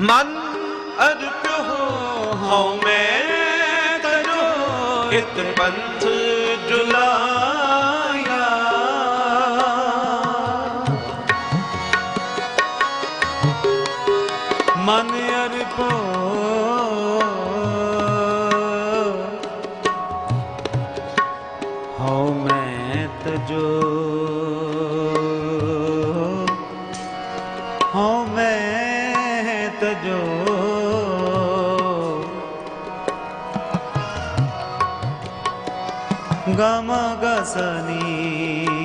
ਮਨ ਅਰਪਿਓ ਹਉ ਮੈਂ ਤਜੋ ਇਤ ਪੰਥ ਜੁਲਾਇਆ। ਮਨ ਅਰਪੋ ਹਉ ਮੈਂ ਤਜੋ ਹਉ ਮੈਂ ਤਜੋ ਗਮ ਗਸਨੀ